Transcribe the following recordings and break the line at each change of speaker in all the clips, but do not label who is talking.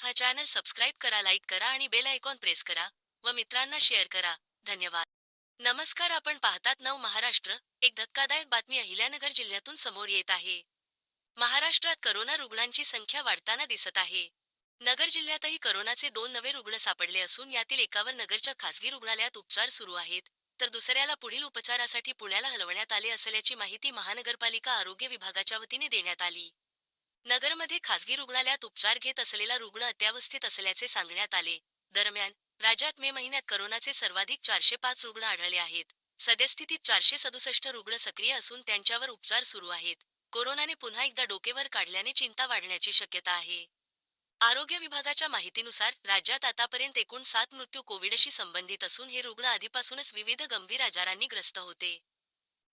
हा channel subscribe करा like करा आणि बेल आयकॉन प्रेस करा व मित्रांना शेअर करा. धन्यवाद. नमस्कार आपण पाहतात नव महाराष्ट्र. एक धक्कादायक बातमी अहिल्यानगर जिल्ह्यातून समोर येत आहे. महाराष्ट्रात करोना रुग्णांची संख्या वाढताना दिसत आहे. नगर जिल्ह्यातही करोनाचे दोन नवे रुग्ण सापडले असून यातील एकावर नगरच्या खासगी रुग्णालयात उपचार सुरू आहेत. तर दुसऱ्याला पुढील उपचारासाठी पुण्याला हलवण्यात आले असल्याची माहिती महानगरपालिका आरोग्य विभागाच्या वतीने देण्यात आली. नगरमध्ये खासगी रुग्णालयात उपचार घेत असलेला रुग्ण अत्यावस्थेत असल्याचे सांगण्यात आले. दरम्यान राज्यात मे महिन्यात करोनाचे सर्वाधिक चारशे पाच रुग्ण आढळले आहेत. सद्यस्थितीत चारशे सदुसष्ट रुग्ण सक्रिय असून त्यांच्यावर उपचार सुरू आहेत. कोरोनाने पुन्हा एकदा डोकेवर काढल्याने चिंता वाढण्याची शक्यता आहे. आरोग्य विभागाच्या माहितीनुसार राज्यात आतापर्यंत एकूण सात मृत्यू कोविडशी संबंधित असून हे रुग्ण आधीपासूनच विविध गंभीर आजारांनी ग्रस्त होते.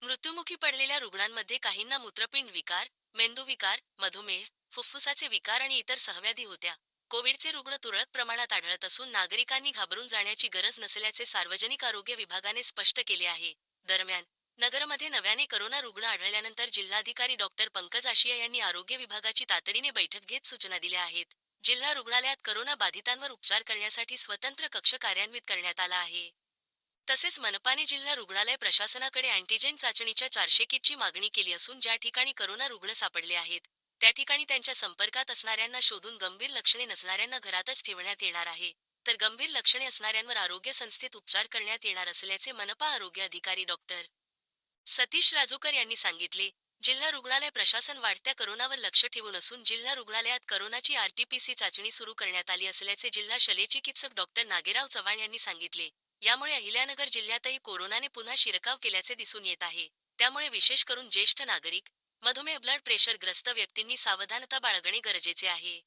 मृत्युमुखी पडलेल्या रुग्णांमध्ये काहींना मूत्रपिंड विकार मेंदूविकार मधुमेह फुफ्फुसाचे विकार आणि इतर सहव्याधी होत्या. कोविडचे रुग्ण तुरळक प्रमाणात आढळत असून नागरिकांनी घाबरून जाण्याची गरज नसल्याचे सार्वजनिक आरोग्य विभागाने स्पष्ट केले आहे. दरम्यान नगरमध्ये नव्याने करोना रुग्ण आढळल्यानंतर जिल्हाधिकारी डॉक्टर पंकज आशिया यांनी आरोग्य विभागाची तातडीने बैठक घेत सूचना दिल्या आहेत. जिल्हा रुग्णालयात करोना बाधितांवर उपचार करण्यासाठी स्वतंत्र कक्ष कार्यान्वित करण्यात आला आहे. तसेच मनपाने जिल्हा रुग्णालय प्रशासनाकडे अँटीजेन चाचणीच्या चारशे किटची मागणी केली असून ज्या ठिकाणी करोना रुग्ण सापडले आहेत त्या ठिकाणी त्यांच्या संपर्कात असणाऱ्यांना शोधून गंभीर लक्षणे नसणाऱ्यांना घरातच ठेवण्यात येणार आहे. तर गंभीर लक्षणे असणाऱ्यांवर आरोग्य संस्थेत उपचार करण्यात येणार असल्याचे मनपा आरोग्य अधिकारी डॉक्टर सतीश राजूकर यांनी सांगितले. जिल्हा रुग्णालय प्रशासन वाढत्या करोनावर लक्ष ठेवून असून जिल्हा रुग्णालयात करोनाची आरटीपीसी चाचणी सुरू करण्यात आली असल्याचे जिल्हा शल्यचिकित्सक डॉक्टर नागेराव चव्हाण यांनी सांगितले. यामुळे अहिल्यानगर जिल्ह्यातही कोरोनाने पुन्हा शिरकाव केल्याचे दिसून येत आहे. त्यामुळे विशेष करून ज्येष्ठ नागरिक मधुमेह ब्लड प्रेशर ग्रस्त व्यक्तींनी सावधानता बाळगणे गरजेचे आहे.